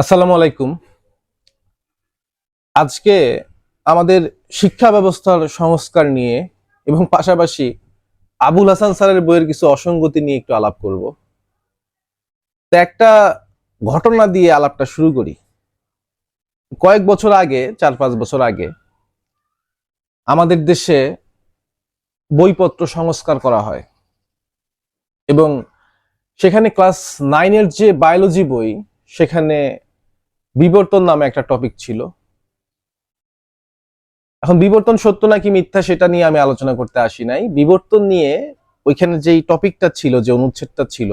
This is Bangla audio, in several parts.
আসসালামু আলাইকুম। আজকে আমাদের শিক্ষা ব্যবস্থার সংস্কার নিয়ে এবং পাশাপাশি আবুল হাসান স্যারের বইয়ের কিছু অসঙ্গতি নিয়ে একটু আলাপ করব। তো একটা ঘটনা দিয়ে আলাপটা শুরু করি। কয়েক বছর আগে, চার পাঁচ বছর আগে আমাদের দেশে বইপত্র সংস্কার করা হয় এবং সেখানে ক্লাস নাইনের যে বায়োলজি বই, সেখানে বিবর্তন নামে একটা টপিক ছিল। এখন বিবর্তন সত্য নাকি মিথ্যা সেটা নিয়ে আমি আলোচনা করতে আসি নাই। বিবর্তন নিয়ে ওইখানে যেই টপিকটা ছিল, যে অনুচ্ছেদটা ছিল,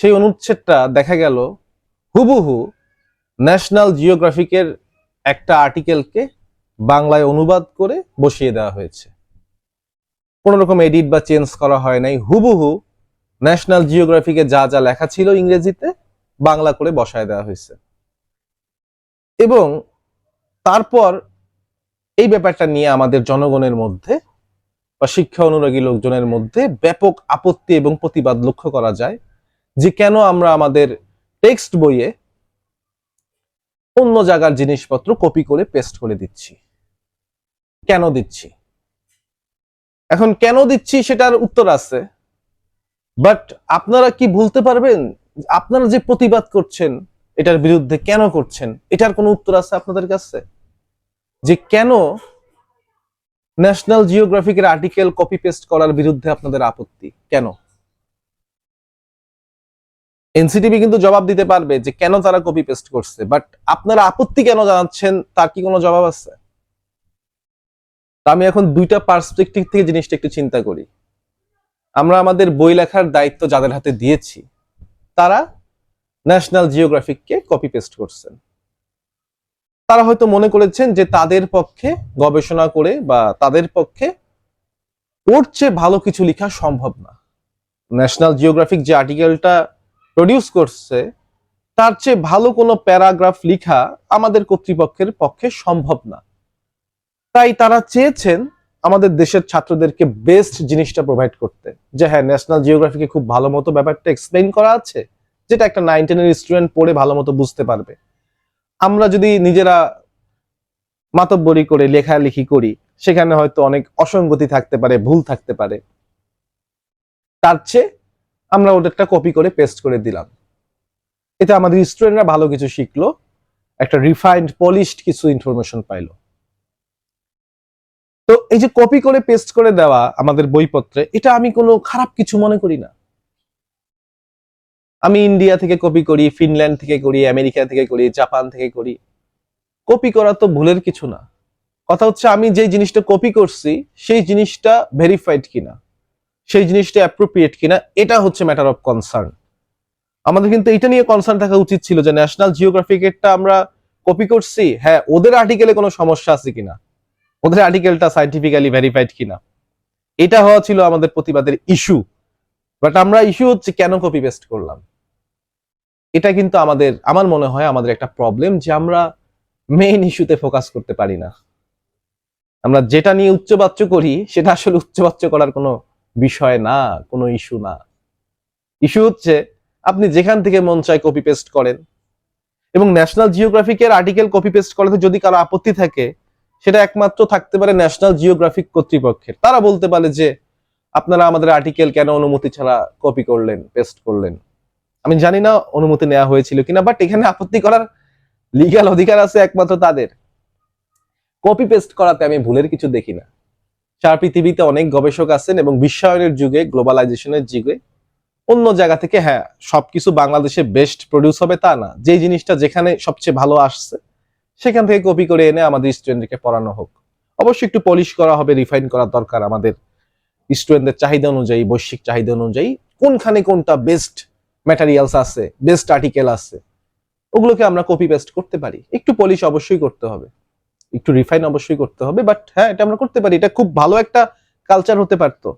সেই অনুচ্ছেদটা দেখা গেল হুবহু ন্যাশনাল জিওগ্রাফিকের একটা আর্টিকেলকে বাংলায় অনুবাদ করে বসিয়ে দেওয়া হয়েছে। কোনো রকম এডিট বা চেঞ্জ করা হয় নাই। হুবহু ন্যাশনাল জিওগ্রাফিকে যা যা লেখা ছিল ইংরেজিতে বাংলা করে বসায় দেওয়া হয়েছে। এবং তারপর এই ব্যাপারটা নিয়ে আমাদের জনগণের মধ্যে বা শিক্ষা অনুরাগী লোকজনের মধ্যে ব্যাপক আপত্তি এবং প্রতিবাদ লক্ষ্য করা যায় যে কেন আমরা আমাদের টেক্সট বইয়ে অন্য জায়গার জিনিসপত্র কপি করে পেস্ট করে দিচ্ছি। কেন দিচ্ছি? এখন কেন দিচ্ছি সেটার উত্তর আছে। বাট আপনারা কি ভুলতে পারবেন? আপনারা যে প্রতিবাদ করছেন এটার বিরুদ্ধে কেন করছেন? এটার কোনো উত্তর আছে আপনাদের কাছে? যে কেন ন্যাশনাল জিওগ্রাফিকের আর্টিকেল কপি পেস্ট করার বিরুদ্ধে আপনাদের আপত্তি? কেন? এনসিটিভি কিন্তু জবাব দিতে পারবে যে কেন তারা কপি পেস্ট করছে বাট আপনারা আপত্তি কেন জানাচ্ছেন তার কি কোনো জবাব আছে? আমি এখন দুইটা পার্সপেক্টিভ থেকে জিনিসটা একটু চিন্তা করি। আমরা আমাদের বই লেখার দায়িত্ব যাদের হাতে দিয়েছি, তারা ন্যাশনাল জিওগ্রাফিককে কপি পেস্ট করছেন। তারা হয়তো মনে করেছেন যে তাদের পক্ষে গবেষণা করে বা তাদের পক্ষে ওর চেয়ে ভালো কিছু লেখা সম্ভব না। ন্যাশনাল জিওগ্রাফিক যে আর্টিকেলটা প্রডিউস করছে, তার চেয়ে ভালো কোনো প্যারাগ্রাফ লেখা আমাদের কর্তৃপক্ষের পক্ষে সম্ভব না। তাই তারা চেয়েছেন আমাদের দেশের ছাত্রদেরকে বেস্ট জিনিসটা প্রোভাইড করতে। যে হ্যাঁ ন্যাশনাল জিওগ্রাফিকে খুব ভালো মতো ব্যাপারটা এক্সপ্লেন করা আছে। যেটা একটা নাইন টেনের স্টুডেন্ট পড়ে ভালো মতো বুঝতে পারবে। আমরা যদি নিজেরা মাতব্বরি করে লেখালেখি করি, সেখানে হয়তো অনেক অসঙ্গতি থাকতে পারে, ভুল থাকতে পারে। তার চেয়ে আমরা ওদেরটা কপি করে পেস্ট করে দিলাম। এতে আমাদের স্টুডেন্টরা ভালো কিছু শিখলো, একটা রিফাইন্ড পলিশড কিছু ইনফরমেশন পাইলো। তো এই যে কপি করে পেস্ট করে দেওয়া আমাদের বইপত্রে, এটা আমি কোনো খারাপ কিছু মনে করি না। আমি ইন্ডিয়া থেকে কপি করি ফিনল্যান্ড থেকে করি আমেরিকা থেকে করি জাপান থেকে করি। কপি করা তো ভুলের কিছু না। কথা হচ্ছে আমি যে জিনিসটা কপি করছি, সেই জিনিসটা ভেরিফাইড কিনা, সেই জিনিসটা অ্যাপ্রোপ্রিয়েট কিনা, এটা হচ্ছে ম্যাটার অফ কনসার্ন আমাদের কিন্তু এটা নিয়ে কনসার্ন থাকা উচিত ছিল যে ন্যাশনাল জিওগ্রাফিকেরটা আমরা কপি করছি হ্যাঁ ওদের আর্টিকেলে কোনো সমস্যা আছে কিনা, ওদের আর্টিকেলটা সাইন্টিফিক্যালি ভেরিফাইড কিনা। এটা হওয়া ছিল আমাদের প্রতিবাদের ইস্যু বাট আমরা ইস্যু হচ্ছে কেন কপি পেস্ট করলাম? এটা কিন্তু আমাদের, আমার মনে হয় আমাদের একটা প্রবলেম যে আমরা মেইন ইস্যুতে ফোকাস করতে পারি না। আমরা যেটা নিয়ে উচ্চবাচ্য করি, সেটা আসলে উচ্চবাচ্য করার কোনো বিষয় না, কোনো ইস্যু না। ইস্যু হচ্ছে আপনি যেখান থেকে মন চায় কপি পেস্ট করেন। এবং ন্যাশনাল জিওগ্রাফিকের আর্টিকেল কপি পেস্ট করাতে যদি কারও আপত্তি থাকে, সেটা একমাত্র থাকতে পারে ন্যাশনাল জিওগ্রাফিক কর্তৃপক্ষের। তারা বলতে পারে যে আপনারা আমাদের আর্টিকেল কেন অনুমতি ছাড়া কপি করলেন পেস্ট করলেন? আমি জানি না অনুমতি নেওয়া হয়েছিল কিনা বাট এখানে আপত্তি করার লিগ্যাল অধিকার আছে একমাত্র তাদের। কপি পেস্ট করাতে আমি ভুলের কিছু দেখি না। সারা পৃথিবীতে অনেক গবেষক আছেন এবং বিশ্বায়নের যুগে গ্লোবালাইজেশনের যুগে, অন্য জায়গা থেকে হ্যাঁ সবকিছু বাংলাদেশে বেস্ট প্রডিউস হবে তা না। যে জিনিসটা যেখানে সবচেয়ে ভালো আসছে, সেখান থেকে কপি করে এনে আমাদের স্টুডেন্টকে পড়ানো হোক। অবশ্যই একটু পলিশ করা হবে রিফাইন করা দরকার আমাদের। স্টুডেন্টদের চাহিদা অনুযায়ী, বৈশ্বিক চাহিদা অনুযায়ী কোনখানে কোনটা বেস্ট ম্যাটেরিয়ালস আছে বেস্ট আর্টিকেল আছে, ওগুলোকে আমরা কপি পেস্ট করতে পারি। একটু পলিশ অবশ্যই করতে হবে, একটু রিফাইন অবশ্যই করতে হবে বাট হ্যাঁ এটা আমরা করতে পারি। এটা খুব ভালো একটা কালচার হতে পারতো।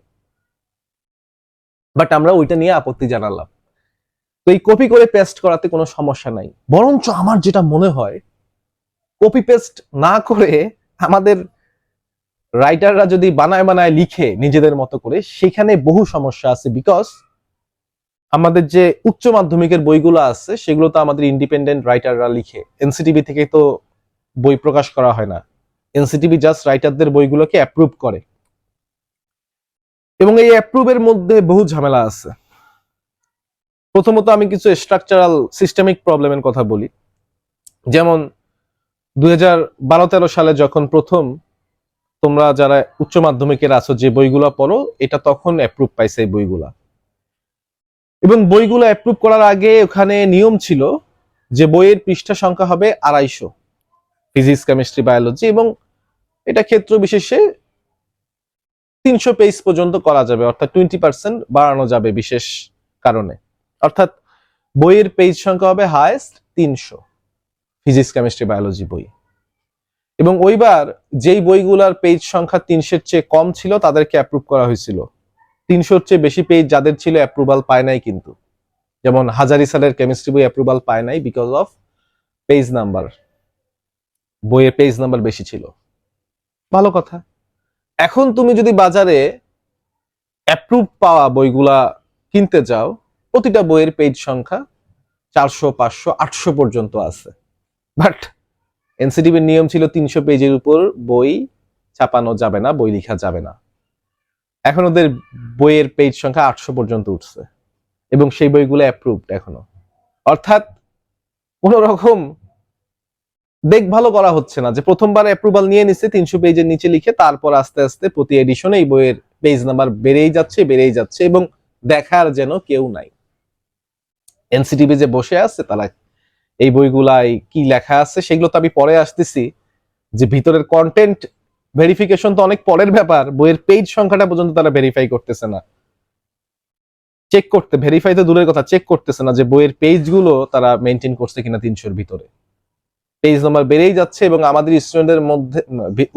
বাট আমরা ওইটা নিয়ে আপত্তি জানালাম। তো এই কপি করে পেস্ট করাতে কোনো সমস্যা নাই। বরঞ্চ আমার যেটা মনে হয় কপি পেস্ট না করে আমাদের রাইটাররা যদি বানায় বানায় লিখে নিজেদের মতো করে, সেখানে বহু সমস্যা আছে বিকজ আমাদের যে উচ্চ মাধ্যমিকের বইগুলো আছে, সেগুলো তো আমাদের ইন্ডিপেন্ডেন্ট রাইটাররা লিখে। এনসিটিভি থেকে তো বই প্রকাশ করা হয় না। এনসিটিভি জাস্ট রাইটারদের বইগুলোকে অ্যাপ্রুভ করে। এবং এই অ্যাপ্রুভের মধ্যে বহু ঝামেলা আছে। প্রথমত আমি কিছু স্ট্রাকচারাল সিস্টেমিক প্রবলেমের কথা বলি। যেমন দুই হাজার সালে যখন প্রথম তোমরা যারা উচ্চ মাধ্যমিকের আছো, যে বইগুলো পড়ো, এটা তখন অ্যাপ্রুভ পাইছে এই বইগুলা। এবং বইগুলো অ্যাপ্রুভ করার আগে ওখানে নিয়ম ছিল যে বইয়ের পৃষ্ঠা সংখ্যা হবে আড়াইশো ফিজিক্স কেমিস্ট্রি বায়োলজি এবং এটা ক্ষেত্র বিশেষে তিনশো পেজ পর্যন্ত করা যাবে, অর্থাৎ টোয়েন্টি পার্সেন্ট বাড়ানো যাবে বিশেষ কারণে। অর্থাৎ বইয়ের পেজ সংখ্যা হবে হায়েস্ট তিনশো ফিজিক্স কেমিস্ট্রি বায়োলজি বই। এবং ওইবার যেই বইগুলার পেজ সংখ্যা তিনশোর চেয়ে কম ছিল, তাদেরকে অ্যাপ্রুভ করা হয়েছিল। তিনশোর চেয়ে বেশি পেজ যাদের ছিল অ্যাপ্রুভাল পায় নাই কিন্তু। যেমন হাজারি সালের কেমিস্ট্রি বই অ্যাপ্রুভাল পায় নাই বিকজ অফ পেজ নাম্বার বইয়ের পেজ নাম্বার বেশি ছিল। ভালো কথা। এখন তুমি যদি বাজারে অ্যাপ্রুভ পাওয়া বইগুলা কিনতে যাও, প্রতিটা বইয়ের পেজ সংখ্যা চারশো, পাঁচশো, আটশো পর্যন্ত আছে। বাট এনসিটিভির নিয়ম ছিল তিনশো পেজের উপর বই ছাপানো যাবে না, বই লেখা যাবে না। এখন ওদের বইয়ের পেজ সংখ্যা আটশো পর্যন্ত উঠছে এবং সেই বইগুলো অ্যাপ্রুভড এখনও। অর্থাৎ কোন রকম দেখভালও করা হচ্ছে না যে প্রথমবার অ্যাপ্রুভাল নিয়ে নিচ্ছে, তিনশো পেজের নিচে লিখে তারপর আস্তে আস্তে প্রতি এডিশনে এই বইয়ের পেজ নাম্বার বেড়েই যাচ্ছে বেড়েই যাচ্ছে এবং দেখার যেন কেউ নাই। এনসিটিভি যে বসে আছে, তারা এই বইগুলাই কি লেখা আছে সেগুলো তো আমি পরে আসতেছি, যে ভিতরের কন্টেন্ট ভেরিফিকেশন তো অনেক পরের ব্যাপার, বইয়ের পেজ সংখ্যাটা পর্যন্ত তারা ভেরিফাই করতেছে না। চেক করতে ভেরিফাই তো দূরের কথা চেক করতেছে না যে বইয়ের পেজগুলো তারা মেনটেন করছে কিনা তিনশোর ভিতরে। পেজ নাম্বার বেড়েই যাচ্ছে এবং আমাদের স্টুডেন্টদের মধ্যে,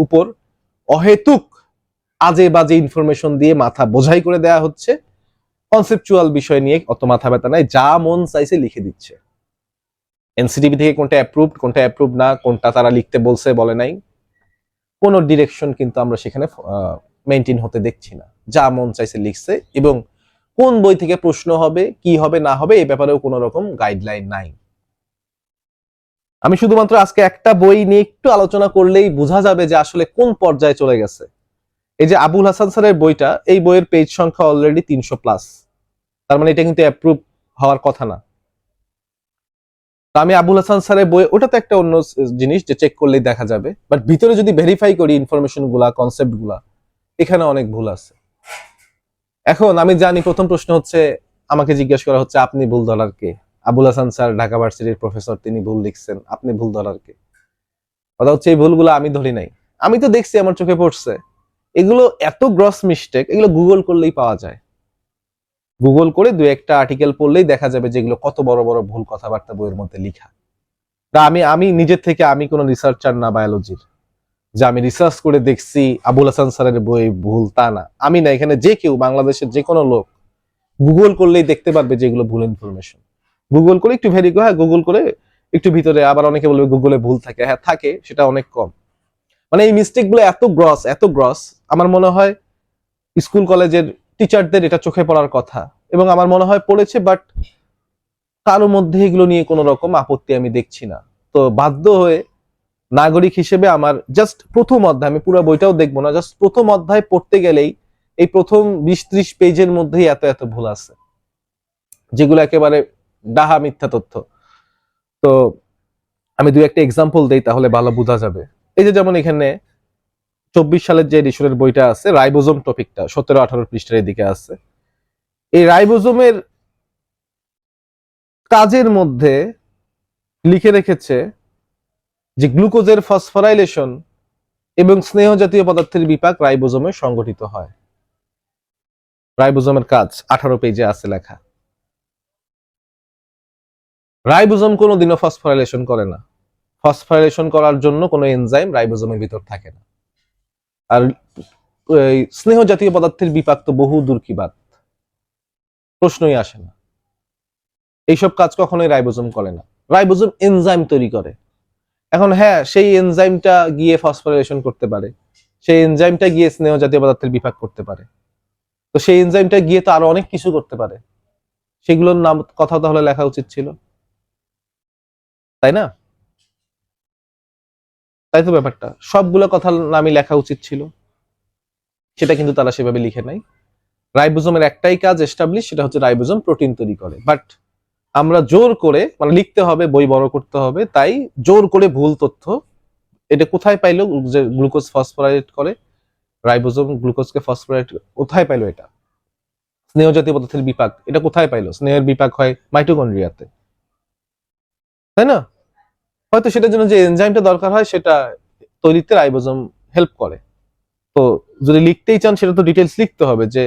উপর অহেতুক আজে বাজে ইনফরমেশন দিয়ে মাথা বোঝাই করে দেয়া হচ্ছে। কনসেপচুয়াল বিষয় নিয়ে অত মাথা ব্যথা নাই, যা মন চাইছে লিখে দিচ্ছে। এনসিটিভি থেকে কোনটা অ্যাপ্রুভড কোনটা অ্যাপ্রুভ না, কোনটা তারা লিখতে বলছে, বলে নাই। কোনো ডিরেকশন কিন্তু আমরা সেখানে মেনটেন হতে দেখছি না। যা মন চাইছে লিখছে এবং কোন বই থেকে প্রশ্ন হবে, কি হবে, না হবে, এই ব্যাপারেও কোনো রকম গাইডলাইন নাই। আমি শুধুমাত্র আজকে একটা বই নিয়ে একটু আলোচনা করলেই বোঝা যাবে যে আসলে কোন পর্যায়ে চলে গেছে। এই যে আবুল হাসান স্যারের বইটা, এই বইয়ের পেজ সংখ্যা অলরেডি তিনশো প্লাস তার মানে এটা কিন্তু অ্যাপ্রুভ হওয়ার কথা না। আমি আবুল হাসান স্যারের বই ওটা তো একটা অন্য জিনিস যে চেক করলেই দেখা যাবে। বাট ভিতরে যদি ভেরিফাই করি ইনফরমেশনগুলা কনসেপ্টগুলা, এখানে অনেক ভুল আছে। এখন আমি জানি, প্রথম প্রশ্ন হচ্ছে, আমাকে জিজ্ঞেস করা হচ্ছে, আপনি ভুল ধরার কে? আবুল হাসান স্যার, ঢাকা ভার্সিটির প্রফেসর তিনি ভুল লিখছেন, আপনি ভুল ধরার কে? কথা হচ্ছে, এই ভুলগুলো আমি ধরি নাই। আমি তো দেখছি, আমার চোখে পড়ছে। এগুলো এত গ্রস মিস্টেক এগুলো গুগল করলেই পাওয়া যায়। গুগল করে দু একটা আর্টিকেল পড়লেই দেখা যাবে যেগুলো কত বড় বড় ভুল কথাবার্তা বইয়ের মধ্যে লেখা। তা আমি আমি নিজের থেকে আমি কোনো রিসার্চার না বায়োলজির যে আমি রিসার্চ করে দেখছি আবুল হাসান স্যারের বই ভুল তা না। আমি না, এখানে যে কেউ, বাংলাদেশের যে কোনো লোক গুগল করলেই দেখতে পারবে যে এগুলো ভুল ইনফরমেশন গুগল করে একটু ভেরি হ্যাঁ গুগল করে একটু ভিতরে আবার অনেকে বলবে গুগলে ভুল থাকে। হ্যাঁ থাকে, সেটা অনেক কম। মানে এই মিস্টেকগুলো এত গ্রস এত গ্রস আমার মনে হয় স্কুল কলেজের টিচারদের এটা চোখে পড়ার কথা। এবং আমার মনে হয় পড়েছে বাট কারোর মধ্যে এগুলো নিয়ে কোনো রকম আপত্তি আমি দেখছি না। তো বাধ্য হয়ে নাগরিক হিসেবে আমার জাস্ট প্রথম অধ্যায়, আমি পুরো বইটাও দেখব না জাস্ট প্রথম অধ্যায় পড়তে গেলেই এই প্রথম বিশ ত্রিশ পেজের মধ্যেই এত এত ভুল আছে। যেগুলো একেবারে ডাহা মিথ্যা তথ্য। তো আমি দু একটা এক্সাম্পল দেই, তাহলে ভালো বোঝা যাবে। এই যে যেমন এখানে চব্বিশ সালের যে এডিশনের বইটা আছে, রাইবোজোম টপিকটা, সতেরো আঠারো পৃষ্ঠার এদিকে আছে। এই রাইবোজোমের কাজের মধ্যে লিখে রেখেছে যে গ্লুকোজের ফসফরাইলেশন এবং স্নেহ জাতীয় পদার্থের বিপাক রাইবোজোমে সংগঠিত হয়। রাইবোজোমের কাজ আঠারো পেজে আছে লেখা। রাইবোজোম কোনোদিনও ফসফরাইলেশন করে না। ফসফরাইলেশন করার জন্য কোনো এনজাইম রাইবোজোমের ভিতর থাকে না। আর স্নেহ জাতীয় পদার্থের বিপাক তো বহু দূর কি বাদ প্রশ্নই আসে না। এইসব কাজ কখনোই রাইবোজোম করে না। রাইবোজোম এনজাইম তৈরি করে। এখন হ্যাঁ সেই এনজাইমটা গিয়ে ফসফোরাইলেশন করতে পারে। সেই এনজাইমটা গিয়ে স্নেহ জাতীয় পদার্থের বিপাক করতে পারে। তো সেই এনজাইমটা গিয়ে তো আরও অনেক কিছু করতে পারে। সেগুলোর নাম, কথা তাহলে লেখা উচিত ছিল। তাই না? তাই তো ব্যাপারটা। সবগুলো কথা নামই লেখা উচিত ছিল। সেটা কিন্তু তারা সেভাবে লিখে নাই। রাইবোজোমের একটাই কাজ এস্টাবলিশ সেটা হচ্ছে রাইবোজোম প্রোটিন তৈরি করে। বাট আমরা জোর করে মানে লিখতে হবে, বই বড় করতে হবে, তাই জোর করে ভুল তথ্য, এটা কোথায় পাইলো যে গ্লুকোজ ফসফোরাইড করে? রাইবোজোম গ্লুকোজকে ফসফোরাইড, কোথায় পাইলো এটা? স্নেহ জাতীয় পদার্থের বিপাক, এটা কোথায় পাইলো? স্নেহের বিপাক হয় মাইটোকন্ড্রিয়াতে। তাই না? হয়তো সেটার জন্য যে এনজাইমটা দরকার হয়, সেটা তৈরিতে রাইবোজোম হেল্প করে। তো যদি লিখতেই চান, সেটা তো ডিটেলস লিখতে হবে যে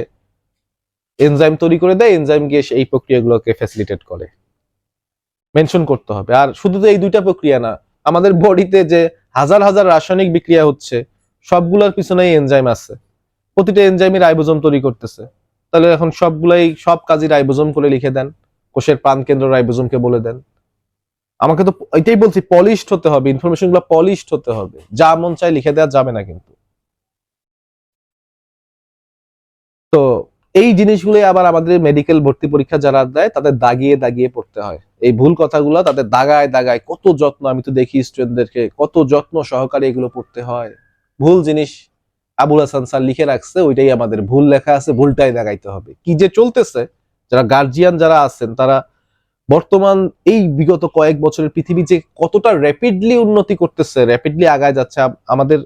এনজাইম তৈরি করে দেয় এনজাইম গিয়ে এই প্রক্রিয়াগুলোকে ফ্যাসিলিটেট করে। মেনশন করতে হবে। আর শুধু তো এই দুইটা প্রক্রিয়া না, আমাদের বডিতে যে হাজার হাজার রাসায়নিক বিক্রিয়া হচ্ছে, সবগুলোর পিছনেই এনজাইম আছে। প্রতিটা এনজাইমই রাইবোজোম তৈরি করতেছে। তাহলে এখন সবগুলাই, সব কাজই রাইবোজোম করে লিখে দেন। কোষের প্রাণকেন্দ্র রাইবোজোমকে বলে দেন। আমাকে তো এটাই বলছি পলিশড হতে হবে ইনফরমেশনগুলো পলিশড হতে হবে। যা মন চাই লিখে দেওয়া যাবে না কিন্তু। তো এই জিনিসগুলোই আবার আমাদের মেডিকেল ভর্তি পরীক্ষা যারা দেয়, তাদের দাগিয়ে দাগিয়ে পড়তে হয়। এই ভুল কথাগুলো তাদের দাগায় দাগায় কত যত্ন, আমি তো দেখি স্টুডেন্টদেরকে কত যত্ন সহকারে এগুলো পড়তে হয়। ভুল জিনিস আবুল হাসান স্যার লিখে রাখছে, ওইটাই আমাদের ভুল লেখা আছে, ভুলটাই দেখাইতে হবে। কি যে চলতেছে, যারা গার্জিয়ান যারা আছেন, তারা বর্তমান এই বিগত কয়েক বছরের পৃথিবী যে কতটা র্যাপিডলি উন্নতি করতেছে র্যাপিডলি আগায় যাচ্ছে আমাদের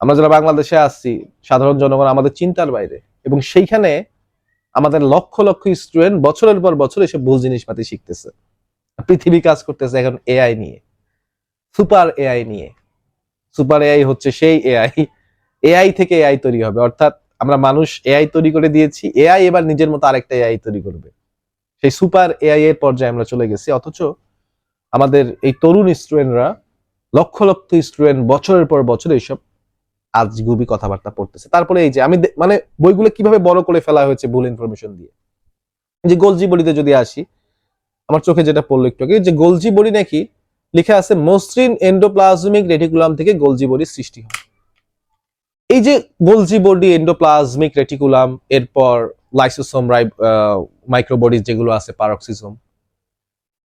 আমরা যারা বাংলাদেশে আসছি সাধারণ জনগণ আমাদের চিন্তার বাইরে। এবং সেইখানে আমাদের লক্ষ লক্ষ স্টুডেন্ট বছরের পর বছর এসে ভুল জিনিসপাতি শিখতেছে। পৃথিবী কাজ করতেছে এখন এআই নিয়ে। সুপার এআই নিয়ে। সুপার এআই হচ্ছে সেই এআই এআই থেকে এআই তৈরি হবে। অর্থাৎ আমরা মানুষ এআই তৈরি করে দিয়েছি। এআই এবার নিজের মতো আরেকটা এআই তৈরি করবে। সেই সুপার এআই এর পর্যায়ে আমরা চলে গেছি। অথচ আমাদের এই তরুণ স্টুডেন্টরা লক্ষ লক্ষ স্টুডেন্ট বছরের পর বছর এইসব আজগুবি কথাবার্তা পড়তেছে। তারপরে এই যে আমি মানে বইগুলো কীভাবে বড় করে ফেলা হয়েছে ভুল ইনফরমেশন দিয়ে? যে গোলজি বডিতে যদি আসি, আমার চোখে যেটা পড়ল একটু আগে, যে গোলজি বডি নাকি লিখে আছে, মসৃণ এন্ডোপ্লাজমিক রেটিকুলাম থেকে গোলজি বডির সৃষ্টি হয়। এই যে গোলজি বডি এন্ডোপ্লাজমিক রেটিকুলাম এরপর লাইসোসোম মাইক্রোবডিজ যেগুলো আছে পারক্সিসোম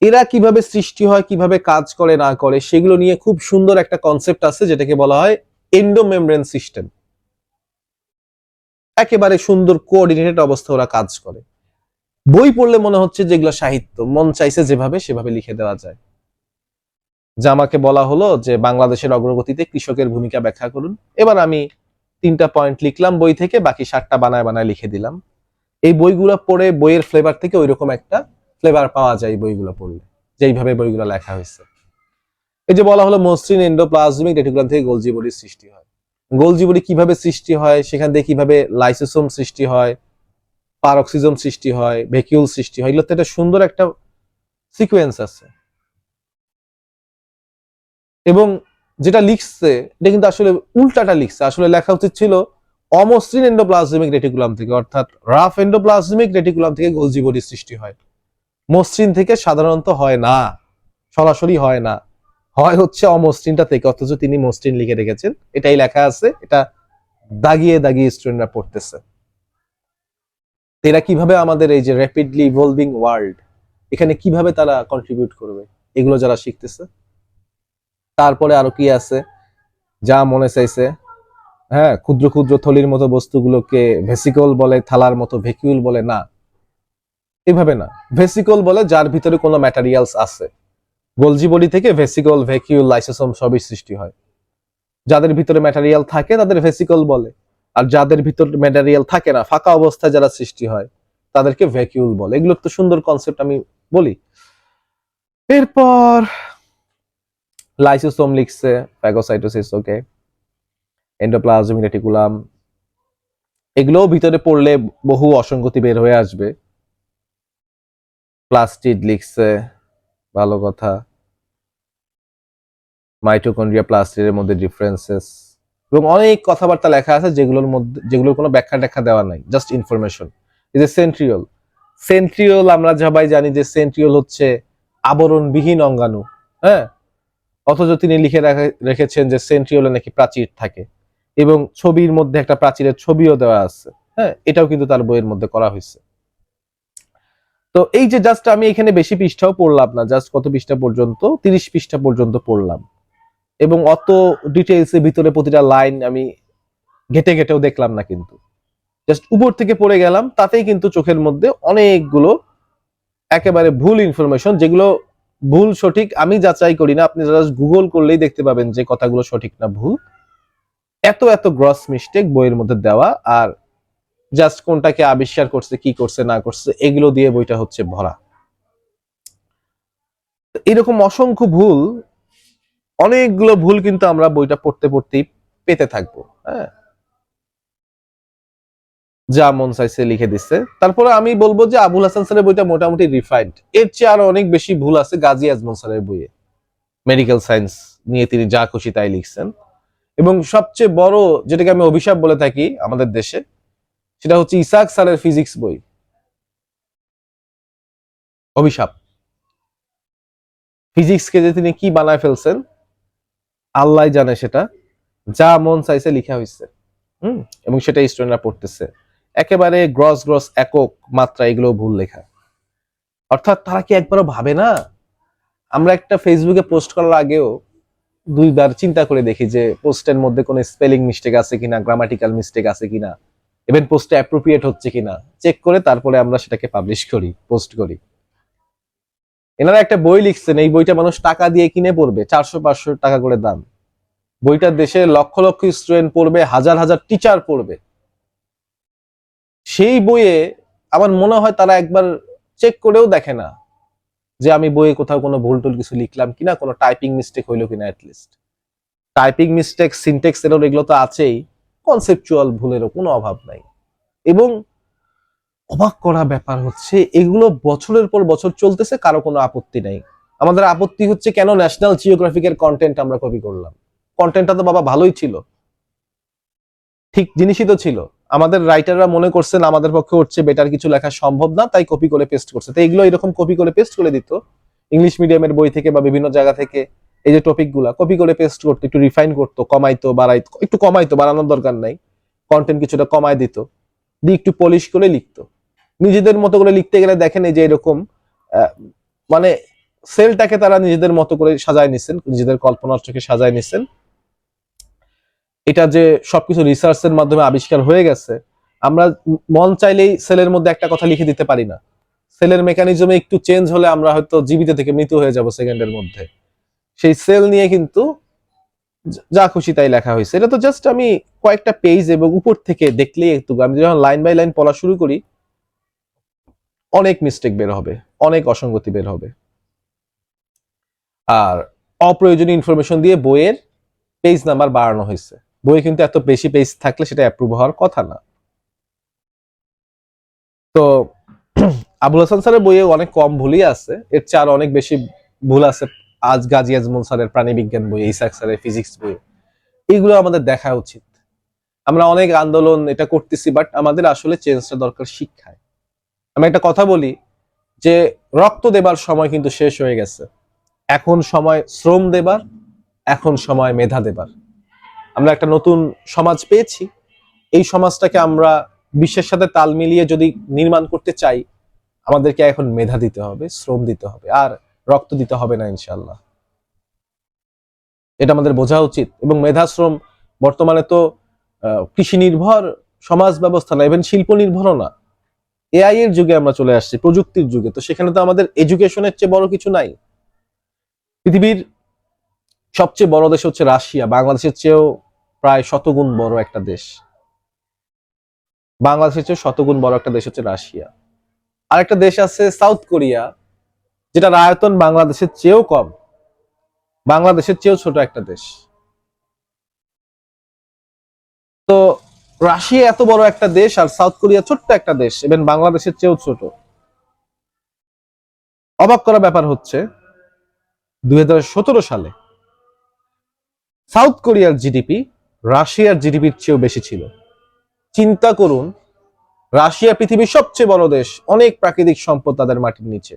এরা কীভাবে সৃষ্টি হয়, কীভাবে কাজ করে, না করে, সেগুলো নিয়ে খুব সুন্দর একটা কনসেপ্ট আছে, যেটাকে বলা হয় এন্ডোমেমব্রেন সিস্টেম একেবারে সুন্দর কোঅর্ডিনেটেড অবস্থা ওরা কাজ করে। বই পড়লে মনে হচ্ছে যেগুলো সাহিত্য, মন চাইছে যেভাবে সেভাবে লিখে দেওয়া যায়। যে আমাকে বলা হলো যে বাংলাদেশের অগ্রগতিতে কৃষকের ভূমিকা ব্যাখ্যা করুন। এবার আমি তিনটা পয়েন্ট লিখলাম বই থেকে, বাকি সাতটা বানায় বানায় লিখে দিলাম। এই বইগুলো পড়ে বইয়ের ফ্লেভার থেকে ওইরকম একটা ফ্লেভার পাওয়া যায় বইগুলো পড়লে, যেইভাবে বইগুলো লেখা হয়েছে। এই যে বলা হলো মসৃণ এন্ডোপ্লাজমিক রেটিকুলাম থেকে গোলজি বডির সৃষ্টি হয়। গোলজি বডি কীভাবে সৃষ্টি হয়, সেখান থেকে কীভাবে লাইসোসোম সৃষ্টি হয় পারক্সিজম সৃষ্টি হয় ভেকিউল সৃষ্টি হয়, এগুলোতে একটা সুন্দর একটা সিকোয়েন্স আছে। এবং যেটা লিখছে, এটা কিন্তু আসলে উল্টাটা লিখছে, আসলে লেখা উচিত ছিল অমসৃণ এন্ডোপ্লাজমিক রেটিকুলাম থেকে, অর্থাৎ রাফ এন্ডোপ্লাজমিক রেটিকুলাম থেকে গোলজি বডির সৃষ্টি হয়। মসৃণ থেকে সাধারণত হয় না, সরাসরি হয় না। হয় হচ্ছে অমসৃণটা থেকে, অথচ তিনি মসৃণ লিখে রেখেছেন। এটাই লেখা আছে, এটা দাগিয়ে দাগিয়ে স্টুডেন্টরা পড়তেছে। এরা কীভাবে আমাদের এই যে র্যাপিডলি ইভলভিং ওয়ার্ল্ড এখানে কীভাবে তারা কন্ট্রিবিউট করবে, এগুলো যারা শিখতেছে। তারপরে আরও কি আছে, যা মনে চাইছে হ্যাঁ ক্ষুদ্র ক্ষুদ্র থলির মতো বস্তুগুলোকে ভেসিকল বলে, থালার মতো ভেকিউল বলে, না। এভাবে না। ভেসিকল বলে যার ভিতরে কোনো ম্যাটারিয়ালস আছে। গোলজি বডি থেকে ভেসিকল, ভেকিউল, লাইসোসোম সবই সৃষ্টি হয়। যাদের ভিতরে ম্যাটারিয়াল থাকে, তাদের ভেসিকল বলে। আর যাদের ভিতর ম্যাটারিয়াল থাকে না, ফাঁকা অবস্থায় যারা সৃষ্টি হয়, তাদেরকে ভ্যাকিউল বলে। এগুলো তো সুন্দর কনসেপ্ট আমি বলি। এরপর, লাইসোসোম লিখছে, ফ্যাগোসাইটোসিস ওকে এন্ডোপ্লাজমিক রেটিকুলাম এগুলোও ভিতরে পড়লে বহু অসঙ্গতি বের হয়ে আসবে। প্লাস্টিড লিখছে ভালো কথা। মাইটোকন্ড্রিয়া প্লাস্টিডের মধ্যে ডিফারেন্সেস এবং অনেক কথাবার্তা লেখা আছে যেগুলোর মধ্যে, যেগুলোর কোনো ব্যাখ্যা ট্যাখ্যা দেওয়া নাই জাস্ট ইনফরমেশন এই যে সেন্ট্রিওল সেন্ট্রিওল আমরা সবাই জানি যে সেন্ট্রিওল হচ্ছে আবরণবিহীন অঙ্গাণু হ্যাঁ? অথচ তিনি লিখে রাখা- রেখেছেন যে সেন্ট্রিওলে নাকি প্রাচীর থাকে। এবং ছবির মধ্যে একটা প্রাচীরের ছবিও দেওয়া আছে। হ্যাঁ এটাও কিন্তু তার বইয়ের মধ্যে করা হয়েছে। তো এই যে জাস্ট আমি এখানে বেশি পৃষ্ঠাও পড়লাম না জাস্ট কত পৃষ্ঠা পর্যন্ত? তিরিশ পৃষ্ঠা পর্যন্ত পড়লাম। এবং অত ডিটেলস ভিতরে প্রতিটা লাইন আমি ঘেটে ঘেটেও দেখলাম না কিন্তু। জাস্ট উপর থেকে পড়ে গেলাম, তাতেই কিন্তু চোখের মধ্যে অনেকগুলো একেবারে ভুল ইনফরমেশন যেগুলো ভুল সঠিক, আমি যাচাই করি না। আপনি জাস্ট গুগল করলেই দেখতে পাবেন যে কথাগুলো সঠিক না ভুল। এত এত গ্রস মিস্টেক বইয়ের মধ্যে দেওয়া আর জাস্ট কোনটাকে আবিষ্কার করছে, কি করছে, না করছে, এগুলো দিয়ে বইটা হচ্ছে ভরা। এরকম অসংখ্য ভুল, অনেকগুলো ভুল কিন্তু আমরা বইটা পড়তে, পড়তেই পেতে থাকব হ্যাঁ? যা মন চাইছে লিখে দিচ্ছে। তারপরে আমি বলব যে আবুল হাসান স্যারের বইটা মোটামুটি রিফাইন্ড এর চেয়ে আরও অনেক বেশি ভুল আছে গাজী আজমল স্যারের বইয়ে। মেডিকেল সায়েন্স নিয়ে তিনি যা খুশি তাই লিখছেন। এবং সবচেয়ে বড় যেটাকে আমি অভিশাপ বলে থাকি আমাদের দেশে, সেটা হচ্ছে ইসাক স্যারের ফিজিক্স বই। অভিশাপ। ফিজিক্সকে যে তিনি কি বানায় ফেলছেন, আল্লাহ জানে সেটা, যা মন চাইছে লিখা হয়েছে হুম? এবং সেটা স্টুডেন্টরা পড়তেছে। একেবারে গ্রস গ্রস একক মাত্রা এগুলো ভুল লেখা। অর্থাৎ তারা কি একবারও ভাবে না? আমরা একটা ফেসবুকে পোস্ট করার আগেও দুইবার চিন্তা করে দেখি যে পোস্টের মধ্যে কোনো স্পেলিং মিস্টেক আছে কিনা, গ্রামাটিক্যাল মিস্টেক আছে কিনা ইভেন পোস্টে অ্যাপ্রোপ্রিয়েট হচ্ছে কিনা চেক করে তারপরে আমরা সেটাকে পাবলিশ করি পোস্ট করি। এনারা একটা বই লিখছেন, এই বইটা মানুষ টাকা দিয়ে কিনে পড়বে, চারশো পাঁচশো টাকা করে দাম। বইটা দেশে লক্ষ লক্ষ স্টুডেন্ট পড়বে, হাজার হাজার টিচার পড়বে। সেই বইয়ে আমার মনে হয় তারা একবার চেক করেও দেখে না। যে আমি বইয়ে কোথাও কোনো ভুল টুল কিছু লিখলাম কিনা, কোনো টাইপিং মিস্টেক হইল কিনা at least typing mistake syntax error এগুলো তো আছেই কনসেপচুয়াল ভুলেরও কোনো অভাব নাই। এবং অবাক করা ব্যাপার হচ্ছে, এগুলো বছরের পর বছর চলতেছে, কারও কোনো আপত্তি নাই। আমাদের আপত্তি হচ্ছে কেন ন্যাশনাল জিওগ্রাফিকের কন্টেন্ট আমরা কপি করলাম? কন্টেন্টটা তো বাবা ভালোই ছিল। ঠিক জিনিসই তো ছিল। আমাদের রাইটাররা মনে করছেন আমাদের পক্ষে হচ্ছে বেটার কিছু লেখা সম্ভব না, তাই কপি করে পেস্ট করছে। তো এগুলো এরকম কপি করে পেস্ট করে দিত। ইংলিশ মিডিয়ামের বই থেকে বা বিভিন্ন জায়গা থেকে। এই যে টপিকগুলা কপি করে পেস্ট করতো, একটু রিফাইন করতো, কমাইতো, বাড়াইতো, একটু কমাইতো, বাড়ানোর দরকার নাই। কন্টেন্ট কিছুটা কমায় দিত। দিয়ে একটু পলিশ করে লিখতো। নিজেদের মতো করে লিখতে গেলে দেখেন এই যে এরকম মানে সেলটাকে তারা নিজেদের মতো করে সাজায় নিছেন, নিজেদের কল্পনার চোখে সাজায় নিছেন। এটা যে সবকিছু রিসার্চের মাধ্যমে আবিষ্কার হয়ে গেছে, আমরা মন চাইলেই সেলের মধ্যে একটা কথা লিখে দিতে পারি না। সেলের মেকানিজমে একটু চেঞ্জ হলে আমরা হয়তো জীবিত থেকে মৃত্যু হয়ে যাব সেকেন্ডের মধ্যে। সেই সেল নিয়ে কিন্তু যা- খুশি তাই লেখা হয়েছে। এটা তো জাস্ট আমি কয়েকটা পেজ এবং উপর থেকে দেখলেই একটু আমি যখন লাইন বাই লাইন পড়া শুরু করি, অনেক মিস্টেক বের হবে, অনেক অসঙ্গতি বের হবে। আর অপ্রয়োজনীয় ইনফরমেশন দিয়ে বইয়ের পেজ নাম্বার বাড়ানো হয়েছে। বইয়ে কিন্তু এত বেশি পেজ থাকলে সেটা অ্যাপ্রুভ হওয়ার কথা না। তো আবুল হাসান স্যারের বইয়ে অনেক কম ভুলই আছে। এর চেয়ে অনেক বেশি ভুল আছে। আজ গাজী আজমল স্যারের প্রাণী বিজ্ঞান বই ইসাক স্যারের ফিজিক্স বই। এইগুলো আমাদের দেখা উচিত। আমরা অনেক আন্দোলন এটা করতেছি বাট আমাদের আসলে চেঞ্জটা দরকার শিক্ষায়। আমি একটা কথা বলি, যে রক্ত দেবার সময় কিন্তু শেষ হয়ে গেছে। এখন সময় শ্রম দেবার, এখন সময় মেধা দেবার। আমরা একটা নতুন সমাজ পেয়েছি। এই সমাজটাকে আমরা বিশ্বের সাথে তাল মিলিয়ে যদি নির্মাণ করতে চাই, আমাদেরকে এখন মেধা দিতে হবে, শ্রম দিতে হবে, আর রক্ত দিতে হবে না ইনশাল্লাহ এটা আমাদের বোঝা উচিত এবং মেধা, শ্রম বর্তমানে তো কৃষি নির্ভর, সমাজ ব্যবস্থা না ইভেন শিল্প নির্ভরও না। এআই এর যুগে আমরা চলে আসছি, প্রযুক্তির যুগে। তো সেখানে তো আমাদের এডুকেশনের চেয়ে বড় কিছু নাই। পৃথিবীর সবচেয়ে বড় দেশ হচ্ছে রাশিয়া। বাংলাদেশের চেয়েও প্রায় শতগুণ বড় একটা দেশ। বাংলাদেশের চেয়ে শতগুণ বড় একটা দেশ হচ্ছে রাশিয়া। আরেকটা দেশ আছে সাউথ কোরিয়া, যেটার আয়তন বাংলাদেশের চেয়েও কম। বাংলাদেশের চেয়েও ছোট একটা দেশ। তো রাশিয়া এত বড় একটা দেশ আর সাউথ কোরিয়া ছোট্ট একটা দেশ এবং বাংলাদেশের চেয়েও ছোট। অবাক করা ব্যাপার হচ্ছে দু হাজার সতেরো সালে সাউথ কোরিয়ার জিডিপি রাশিয়ার জিডিপির চেয়েও বেশি ছিল। চিন্তা করুন, রাশিয়া পৃথিবীর সবচেয়ে বড় দেশ, অনেক প্রাকৃতিক সম্পদ তাদের মাটির নিচে।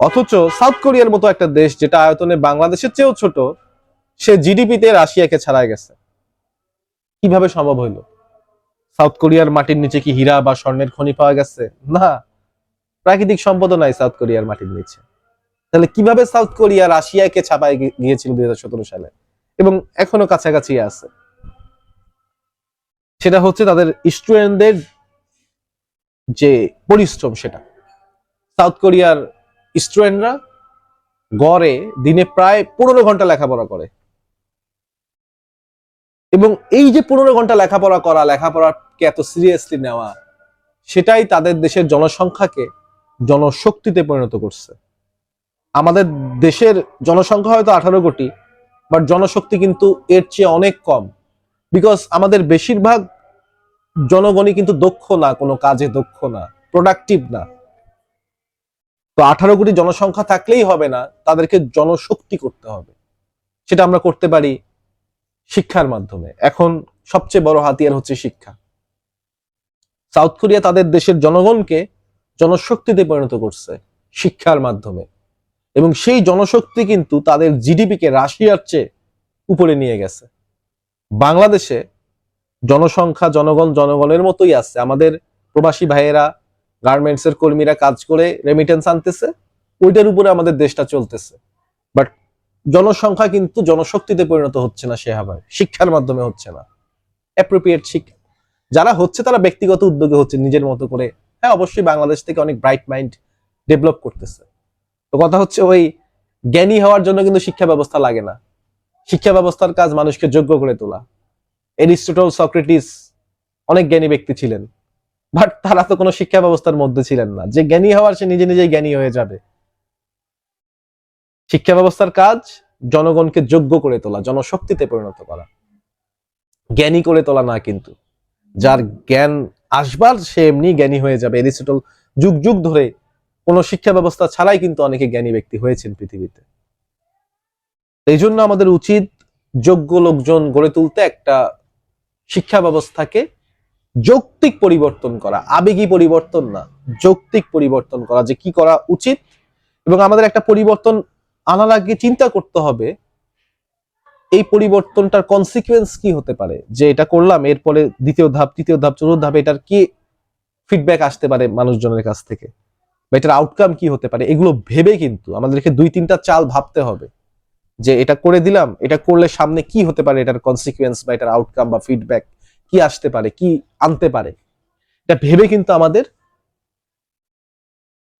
অথচ সাউথ কোরিয়ার মতো একটা দেশ যেটা আয়তনে বাংলাদেশের চেয়েও ছোট, সে জিডিপিতে রাশিয়াকে ছাড়াই গেছে। কীভাবে সম্ভব হইল? সাউথ কোরিয়ার মাটির নিচে কি হীরা বা স্বর্ণের খনি পাওয়া গেছে? না, প্রাকৃতিক সম্পদও নাই সাউথ কোরিয়ার মাটির নিচে। তাহলে কীভাবে সাউথ কোরিয়া রাশিয়াকে ছাপায় গিয়েছিল দুই হাজার সতেরো সালে? এবং এখনও কাছাকাছি আছে। সেটা হচ্ছে তাদের স্টুডেন্টদের যে পরিশ্রম সেটা। সাউথ কোরিয়ার স্টুডেন্টরা গড়ে দিনে প্রায় পনেরো ঘণ্টা লেখাপড়া করে। এবং এই যে পনেরো ঘণ্টা লেখাপড়া করা, লেখাপড়াকে এত সিরিয়াসলি নেওয়া, সেটাই তাদের দেশের জনসংখ্যাকে জনশক্তিতে পরিণত করছে। আমাদের দেশের জনসংখ্যা হয়তো আঠারো কোটি বাট জনশক্তি কিন্তু এর চেয়ে অনেক কম। বিকজ আমাদের বেশিরভাগ জনগণই কিন্তু দক্ষ না, কোনো কাজে দক্ষ না প্রোডাক্টিভ না। তো আঠারো কোটি জনসংখ্যা থাকলেই হবে না, তাদেরকে জনশক্তি করতে হবে। সেটা আমরা করতে পারি শিক্ষার মাধ্যমে। এখন সবচেয়ে বড় হাতিয়ার হচ্ছে শিক্ষা। সাউথ কোরিয়া তাদের দেশের জনগণকে জনশক্তিতে পরিণত করছে শিক্ষার মাধ্যমে। এবং সেই জনশক্তি কিন্তু তাদের জিডিপিকে রাশিয়ার চেয়ে উপরে নিয়ে গেছে। বাংলাদেশে জনসংখ্যা, জনগণ, জনগণের মতোই আছে। আমাদের প্রবাসী ভাইয়েরা গার্মেন্টস এর কর্মীরা কাজ করে রেমিটেন্স আনতেছে, ওইটার উপরে আমাদের দেশটা চলতেছে। বাট জনসংখ্যা কিন্তু জনশক্তিতে পরিণত হচ্ছে না সে হাবায় শিক্ষার মাধ্যমে হচ্ছে না। অ্যাপ্রোপ্রিয়েট শিক্ষা। যারা হচ্ছে তারা ব্যক্তিগত উদ্যোগে হচ্ছে নিজের মতো করে। হ্যাঁ অবশ্যই বাংলাদেশ থেকে অনেক ব্রাইট মাইন্ড ডেভেলপ করতেছে। তো কথা হচ্ছে ওই জ্ঞানী হওয়ার জন্য কিন্তু শিক্ষা ব্যবস্থা লাগে না। শিক্ষা ব্যবস্থার কাজ মানুষকে যোগ্য করে তোলা। এরিস্টোটল, সক্রেটিস অনেক জ্ঞানী ব্যক্তি ছিলেন, বাট তারা তো কোনো শিক্ষা ব্যবস্থার মধ্যে ছিলেন না। যে জ্ঞানী হওয়ার সে নিজে নিজেই জ্ঞানী হয়ে যাবে। শিক্ষা ব্যবস্থার কাজ জনগণকে যোগ্য করে তোলা, জনশক্তিতে পরিণত করা। জ্ঞানী করে তোলা না কিন্তু। যার জ্ঞান আসবার সে এমনি জ্ঞানী হয়ে যাবে। এরিস্টটল যুগ যুগ ধরে কোনো শিক্ষা ব্যবস্থা ছাড়াই কিন্তু অনেকে জ্ঞানী ব্যক্তি হয়েছেন পৃথিবীতে। এই জন্য আমাদের উচিত যোগ্য লোকজন গড়ে তুলতে একটা শিক্ষা ব্যবস্থাকে যৌক্তিক পরিবর্তন করা। আবেগী পরিবর্তন না, যৌক্তিক পরিবর্তন করা যে কি করা উচিত এবং আমাদের একটা পরিবর্তন আনার আগে চিন্তা করতে হবে, এই পরিবর্তনটার কনসিকুয়েন্স কি হতে পারে? যে এটা করলাম, এরপরে দ্বিতীয় ধাপ, তৃতীয় ধাপ, চতুর্থ ধাপ, এটার কি ফিডব্যাক আসতে পারে মানুষজনের কাছ থেকে? বা এটার আউটকাম কি হতে পারে, এগুলো ভেবে কিন্তু আমাদেরকে দুই তিনটা চাল ভাবতে হবে। যে এটা করে দিলাম, এটা করলে সামনে কি হতে পারে এটার কনসিকুয়েন্স বা এটার আউটকাম বা ফিডব্যাক কি আসতে পারে, কি আনতে পারে। এটা ভেবে কিন্তু আমাদের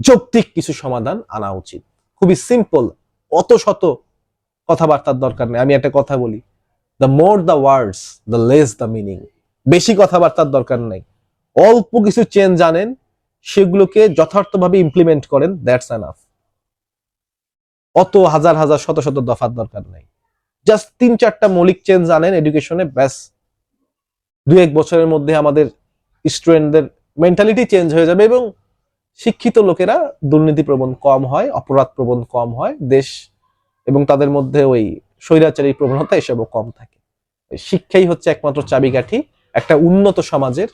যৌক্তিক কিছু সমাধান আনা উচিত। খুবই সিম্পল অত শত কথাবার্তার দরকার নেই। আমি একটা কথা বলি the more the words the less the meaning বেশি কথাবার্তার দরকার নেই। অল্প কিছু চেঞ্জ জানেন সেগুলোকে যথার্থভাবে ইমপ্লিমেন্ট করেন দ্যাটস এনাফ অত হাজার হাজার, শত শত দফার দরকার নেই। জাস্ট তিন চারটা মৌলিক চেঞ্জ আনেন এডুকেশনে ব্যাস। দু এক বছরের মধ্যে আমাদের স্টুডেন্টদের মেন্টালিটি চেঞ্জ হয়ে যাবে এবং শিক্ষিত লোকেরা দুর্নীতি প্রবণ কম হয়, অপরাধ প্রবণ কম হয়, দেশ এবং তাদের মধ্যে ওই স্বৈরাচারী প্রবণতা এসবও কম থাকে। শিক্ষাই হচ্ছে একমাত্র চাবিকাঠি, একটা উন্নত সমাজের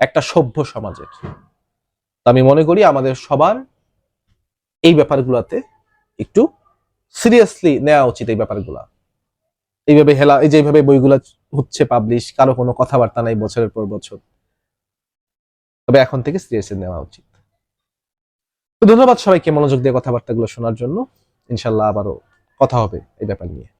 একটা সভ্য সমাজের। আমি মনে করি আমাদের সবার এই ব্যাপারগুলোতে একটু সিরিয়াসলি নেওয়া উচিত এই ব্যাপারগুলা। এইভাবে হেলা এই যেভাবে বইগুলা হচ্ছে পাবলিশ কারও কোনো কথাবার্তা নাই বছরের পর বছর। তবে এখন থেকে সিরিয়াসলি নেওয়া উচিত। তো ধন্যবাদ সবাইকে মনোযোগ দিয়ে কথাবার্তাগুলো শোনার জন্য। ইনশাল্লাহ আবারও কথা হবে এই ব্যাপার নিয়ে।